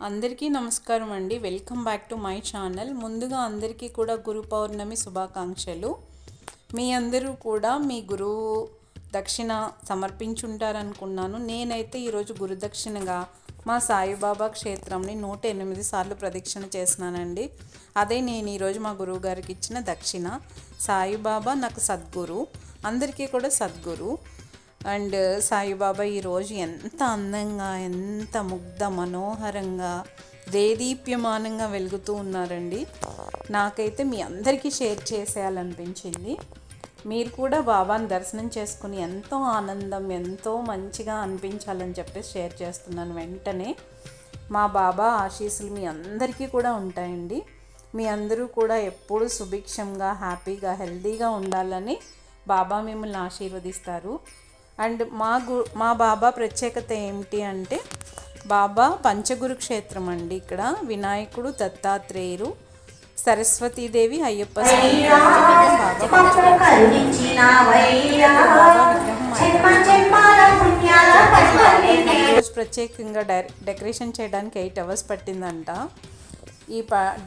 అందరికీ నమస్కారం అండి. Welcome back to my channel. ముందుగా అందరికీ కూడా గురు పౌర్ణమి శుభాకాంక్షలు. మీ అందరూ కూడా మీ గురువు దక్షిణ సమర్పించుంటారనుకున్నాను. నేనైతే ఈరోజు గురుదక్షిణగా మా సాయిబాబా క్షేత్రంని నూట ఎనిమిది సార్లు ప్రదక్షిణ చేసినానండి. అదే నేను ఈరోజు మా గురువు గారికి ఇచ్చిన దక్షిణ. సాయిబాబా నాకు సద్గురు. అందరికీ కూడా సద్గురు. అండ్ సాయిబాబా ఈరోజు ఎంత అందంగా ఎంత ముగ్ధ మనోహరంగా దేదీప్యమానంగా వెలుగుతూ ఉన్నారండి. నాకైతే మీ అందరికీ షేర్ చేసేయాలనిపించింది. మీరు కూడా బాబాని దర్శనం చేసుకుని ఎంతో ఆనందం ఎంతో మంచిగా అనిపించాలని చెప్పేసి షేర్ చేస్తున్నాను వెంటనే. మా బాబా ఆశీస్సులు మీ అందరికీ కూడా ఉంటాయండి. మీ అందరూ కూడా ఎప్పుడూ సుభిక్షంగా హ్యాపీగా హెల్తీగా ఉండాలని బాబా మిమ్మల్ని ఆశీర్వదిస్తారు. అండ్ మా గు మా బాబా ప్రత్యేకత ఏమిటి అంటే బాబా పంచగురు క్షేత్రం అండి ఇక్కడ. వినాయకుడు దత్తాత్రేయుడు సరస్వతీదేవి అయ్యప్ప స్వామి. బాబా రోజు ప్రత్యేకంగా డై డెకరేషన్ చేయడానికి ఎయిట్ అవర్స్ పట్టిందంట. ఈ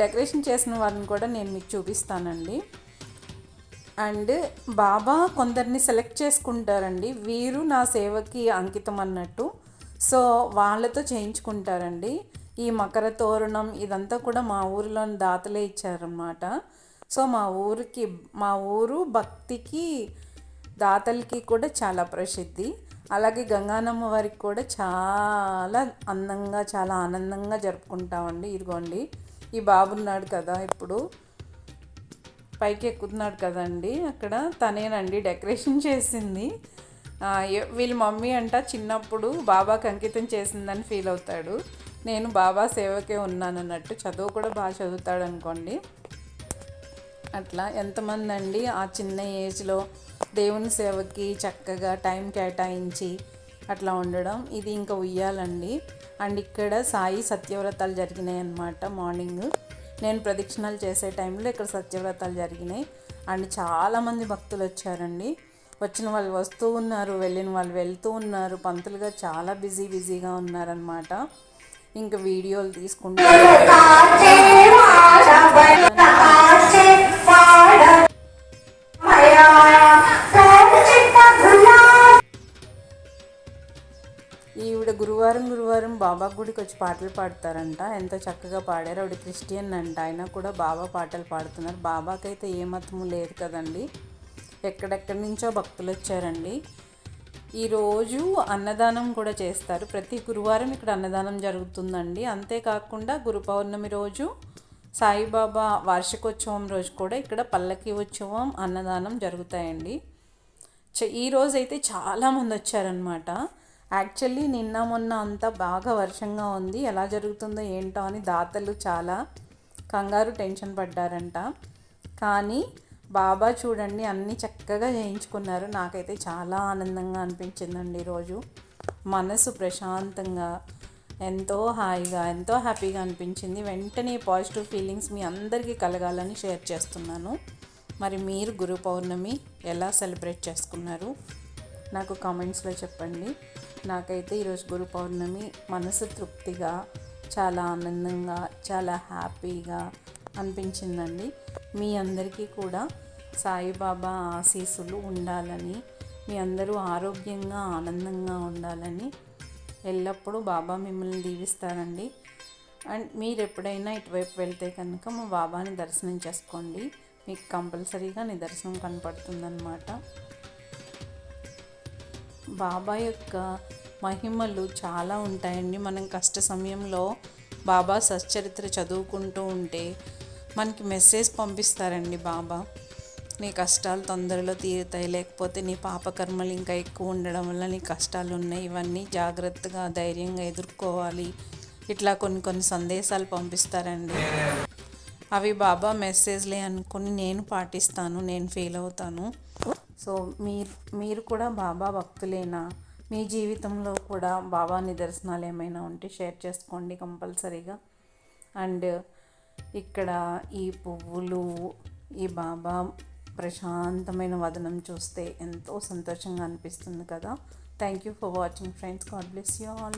డెకరేషన్ చేసిన వారిని కూడా నేను మీకు చూపిస్తానండి. అండ్ బాబా కొందరిని సెలెక్ట్ చేసుకుంటారండి. వీరు నా సేవకి అంకితం అన్నట్టు. సో వాళ్ళతో చేయించుకుంటారండి. ఈ మకర తోరణం ఇదంతా కూడా మా ఊరిలోని దాతలే ఇచ్చారనమాట సో మా ఊరికి మా ఊరు భక్తికి దాతలకి కూడా చాలా ప్రసిద్ధి. అలాగే గంగానమ్మ వారికి కూడా చాలా అందంగా చాలా ఆనందంగా జరుపుకుంటామండి. ఇదిగోండి. ఈ బాబు ఉన్నాడు కదా ఇప్పుడు. పైకి ఎక్కుతున్నాడు కదండి. అక్కడ తనేనండి డెకరేషన్ చేసింది. వీళ్ళ మమ్మీ అంట చిన్నప్పుడు బాబాకి అంకితం చేసిందని ఫీల్ అవుతాడు. నేను బాబా సేవకే ఉన్నానన్నట్టు చదువు కూడా బాగా చదువుతాడు అనుకోండి. అట్లా ఎంతమంది అండి ఆ చిన్న ఏజ్లో దేవుని సేవకి చక్కగా టైం కేటాయించి అట్లా ఉండడం. ఇది ఇంకా ఉయ్యాలండి. అండ్ ఇక్కడ సాయి సత్యవ్రతాలు జరిగినాయి అన్నమాట మార్నింగ్. నేను ప్రదక్షిణాలు చేసే టైంలో ఇక్కడ సత్యవ్రతాలు జరిగినాయి. అండ్ చాలామంది భక్తులు వచ్చారండి. వచ్చిన వాళ్ళు వస్తూ ఉన్నారు వెళ్ళిన వాళ్ళు వెళ్తూ ఉన్నారు. పంతులుగా చాలా బిజీ బిజీగా ఉన్నారనమాట ఇంకా వీడియోలు తీసుకుంటారు అందరం బాబా గుడికి వచ్చి పాటలు పాడతారంట. ఎంత చక్కగా పాడారు. ఆవిడ క్రిస్టియన్ అంట. ఆయన కూడా బాబా పాటలు పాడుతున్నారు. బాబాకైతే ఏ మతము లేదు కదండి. ఎక్కడెక్కడి నుంచో భక్తులు వచ్చారండి. ఈరోజు అన్నదానం కూడా చేస్తారు. ప్రతి గురువారం ఇక్కడ అన్నదానం జరుగుతుందండి. అంతేకాకుండా గురు పౌర్ణమి రోజు సాయిబాబా వార్షికోత్సవం రోజు కూడా ఇక్కడ పల్లకి ఉత్సవం అన్నదానం జరుగుతాయండి. చ- అయితే చాలామంది వచ్చారనమాట యాక్చువల్లీ నిన్న మొన్న అంతా బాగా వర్షంగా ఉంది. ఎలా జరుగుతుందో ఏంటో అని దాతలు చాలా కంగారు టెన్షన్ పడ్డారంట. కానీ బాబా చూడండి అన్నీ చక్కగా చేయించుకున్నారు. నాకైతే చాలా ఆనందంగా అనిపించిందండి ఈరోజు. మనసు ప్రశాంతంగా ఎంతో హాయిగా ఎంతో హ్యాపీగా అనిపించింది. వెంటనే పాజిటివ్ ఫీలింగ్స్ మీ అందరికీ కలగాలని షేర్ చేస్తున్నాను. మరి మీరు గురు పౌర్ణమి ఎలా సెలబ్రేట్ చేసుకున్నారు? నాకు కామెంట్స్లో చెప్పండి. నాకైతే ఈరోజు గురు పౌర్ణమి మనసు తృప్తిగా చాలా ఆనందంగా చాలా హ్యాపీగా అనిపించిందండి. మీ అందరికీ కూడా సాయిబాబా ఆశీస్సులు ఉండాలని మీ అందరూ ఆరోగ్యంగా ఆనందంగా ఉండాలని ఎల్లప్పుడూ బాబా మిమ్మల్ని దీవిస్తారండి. అండ్ మీరు ఎప్పుడైనా ఇటువైపు వెళ్తే కనుక మా బాబాని దర్శనం చేసుకోండి. మీకు కంపల్సరీగా నిదర్శనం కనపడుతుందన్నమాట. బాబా యొక్క మహిమలు చాలా ఉంటాయండి. మనం కష్ట సమయంలో బాబా సచ్చరిత్ర చదువుకుంటూ ఉంటే మనకి మెసేజ్ పంపిస్తారండి బాబా. నీ కష్టాలు తొందరలో తీరుతాయి. లేకపోతే నీ పాపకర్మలు ఇంకా ఎక్కువ ఉండడం వల్ల నీ కష్టాలు ఉన్నాయి. ఇవన్నీ జాగ్రత్తగా ధైర్యంగా ఎదుర్కోవాలి. ఇట్లా కొన్ని కొన్ని సందేశాలు పంపిస్తారండి. అవి బాబా మెసేజ్లే అనుకుని నేను పాటిస్తాను. నేను ఫీల్ అవుతాను. సో మీరు మీరు కూడా బాబా భక్తులేనా? మీ జీవితంలో కూడా బాబా నిదర్శనాలు ఏమైనా ఉంటే షేర్ చేసుకోండి కంపల్సరీగా. అండ్ ఇక్కడ ఈ పువ్వులు ఈ బాబా ప్రశాంతమైన వదనం చూస్తే ఎంతో సంతోషంగా అనిపిస్తుంది కదా. Thank you for watching friends god bless you all